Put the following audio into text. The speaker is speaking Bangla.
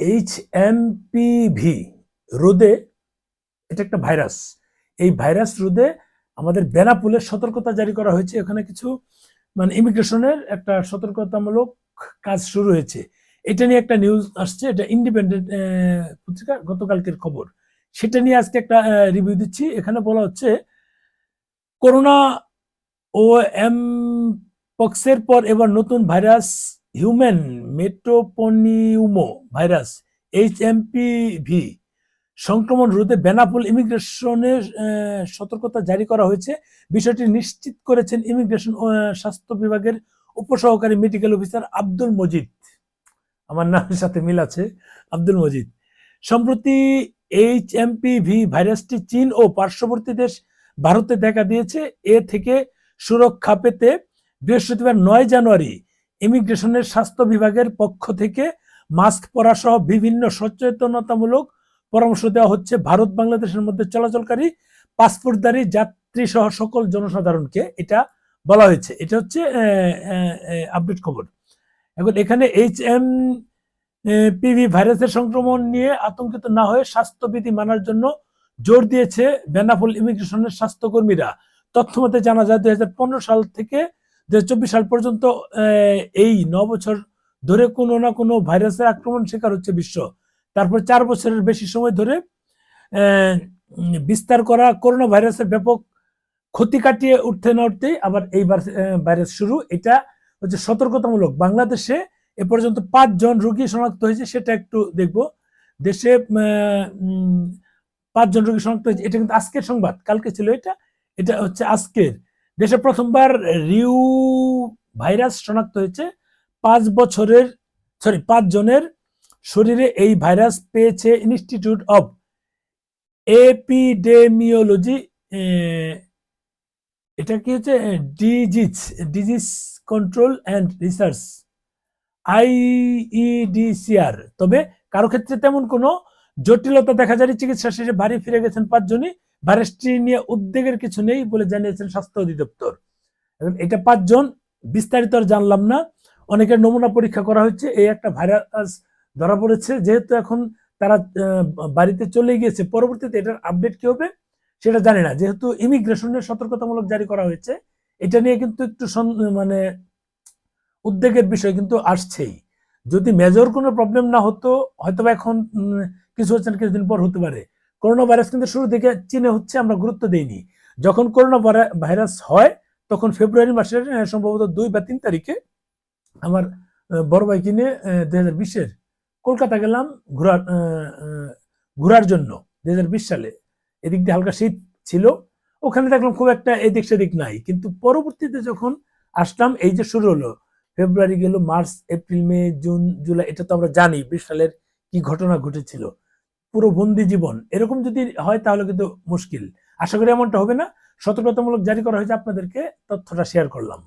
এইচ এম ভি রোদে, এটা একটা ভাইরাস। এই ভাইরাস রোদে আমাদের বেনাপুলের সতর্কতা জারি করা হয়েছে। এখানে কিছু মানে ইমিগ্রেশনের একটা সতর্কতামূলক কাজ শুরু হয়েছে। এটা নিয়ে একটা নিউজ আসছে, এটা ইন্ডিপেন্ডেন্ট পত্রিকা, গতকালকের খবর। সেটা নিয়ে আজকে একটা রিভিউ দিচ্ছি। এখানে বলা হচ্ছে, করোনা ও এম পক্সের পর এবার নতুন virus human metapneumovirus H V সংক্রমণ রোধে বেনাপুল ইমিগ্রেশনের সতর্কতা জারি করা হয়েছে। বিষয়টি নিশ্চিত করেছেন ইমিগ্রেশন স্বাস্থ্য বিভাগের উপসহকারী মেডিকেল অফিসার আব্দুল মজিদ। আমার নামের সাথে মিল আছে, আব্দুল মজিদ। সম্প্রতি এইচ ভি ভাইরাসটি চীন ও পার্শ্ববর্তী দেশ ভারতে দেখা দিয়েছে। এ থেকে সুরক্ষা পেতে বৃহস্পতিবার নয় জানুয়ারি ইমিগ্রেশনের স্বাস্থ্য বিভাগের পক্ষ থেকে মাস্ক পরা সহ বিভিন্ন সচেতনতামূলক পরামর্শ দেওয়া হচ্ছে। ভারত বাংলাদেশের মধ্যে চলাচলকারী পাসপোর্টধারী যাত্রী সহ সকল জনসাধারণকে এটা বলা হয়েছে। এটা হচ্ছে আপডেট খবর। এখন এখানে এইচ এম পিভি ভাইরাসের সংক্রমণ নিয়ে আতঙ্কিত না হয়ে স্বাস্থ্যবিধি মানার জন্য জোর দিয়েছে বেনাফুল ইমিগ্রেশনের স্বাস্থ্যকর্মীরা। তথ্য মতে জানা যায়, দুই হাজার পনেরো সাল থেকে দুই সাল পর্যন্ত এই ন বছর ধরে কোনো না কোনো ভাইরাসের আক্রমণ শিকার হচ্ছে বিশ্ব। তারপর চার বছরের বেশি সময় ধরে বিস্তার করা করোনা ভাইরাসের ব্যাপক ক্ষতি কাটিয়ে উঠতে না উঠতেই আবার এই ভাইরাস- শুরু। এটা হচ্ছে সতর্কতামূলক। বাংলাদেশে এ পর্যন্ত পাঁচজন রোগী শনাক্ত হয়েছে, সেটা একটু দেখব। দেশে পাঁচজন রোগী শনাক্ত হয়েছে, এটা কিন্তু আজকের সংবাদ, কালকে ছিল এটা। এটা হচ্ছে আজকের দেশে প্রথমবার রিউ ভাইরাস শনাক্ত হয়েছে। পাঁচ বছরের সরি পাঁচ জনের শরীরে এই ভাইরাস পেয়েছে ইনস্টিটিউট অব এপিডেমিওলজি এটা কি হচ্ছে? Disease disease control and research IEDCR তবে কারও ক্ষেত্রে তেমন কোনো জটিলতা দেখা যায় চিকিৎসা শেষে বাড়ি ফিরে গেছেন পাঁচজনই। ভাইরাসটি নিয়ে উদ্বেগের কিছু নেই বলে জানিয়েছেন স্বাস্থ্য অধিদপ্তর। এখন এটা পাঁচজন, বিস্তারিত আর জানলাম না। অনেকের নমুনা পরীক্ষা করা হচ্ছে এই একটা ভাইরাস ধরা পড়েছে, যেহেতু এখন তারা বাড়িতে চলে গিয়েছে। পরবর্তীতে এটার আপডেট কি হবে সেটা জানি না। যেহেতু ইমিগ্রেশনের সতর্কতামূলক জারি করা হয়েছে, এটা নিয়ে কিন্তু একটু মানে উদ্বেগের বিষয় কিন্তু আসছেই। যদি মেজর কোনো প্রবলেম না হতো হয়তো এখন কিছু হচ্ছে না, কিছুদিন পর হতে পারে। করোনা ভাইরাস কিন্তু শুরু থেকে চীনে হচ্ছে আমরা গুরুত্ব দেইনি। যখন করোনা ভাইরা- ভাইরাস হয়, তখন ফেব্রুয়ারি মাসের সম্ভবত দুই বা তিন তারিখে আমার বড় ভাই কিনে দুই হাজার বিশের কলকাতা গেলাম ঘোরার ঘোরার জন্য দুই হাজার বিশ সালে। এদিক দিয়ে হালকা শীত ছিল, ওখানে দেখলাম খুব একটা এদিক সেদিক নাই। কিন্তু পরবর্তীতে যখন আসলাম, এই যে শুরু হলো, ফেব্রুয়ারি গেল, March, April, May, June, July, এটা তো আমরা জানি বিশ সালের কি ঘটনা ঘটেছিল। পুরো বন্দি জীবন। এরকম যদি হয় তাহলে কিন্তু মুশকিল। আশা করি এমনটা হবে না। সতর্কতামূলক জারি করা হয়েছে আপনাদেরকে, তথ্যটা শেয়ার করলাম।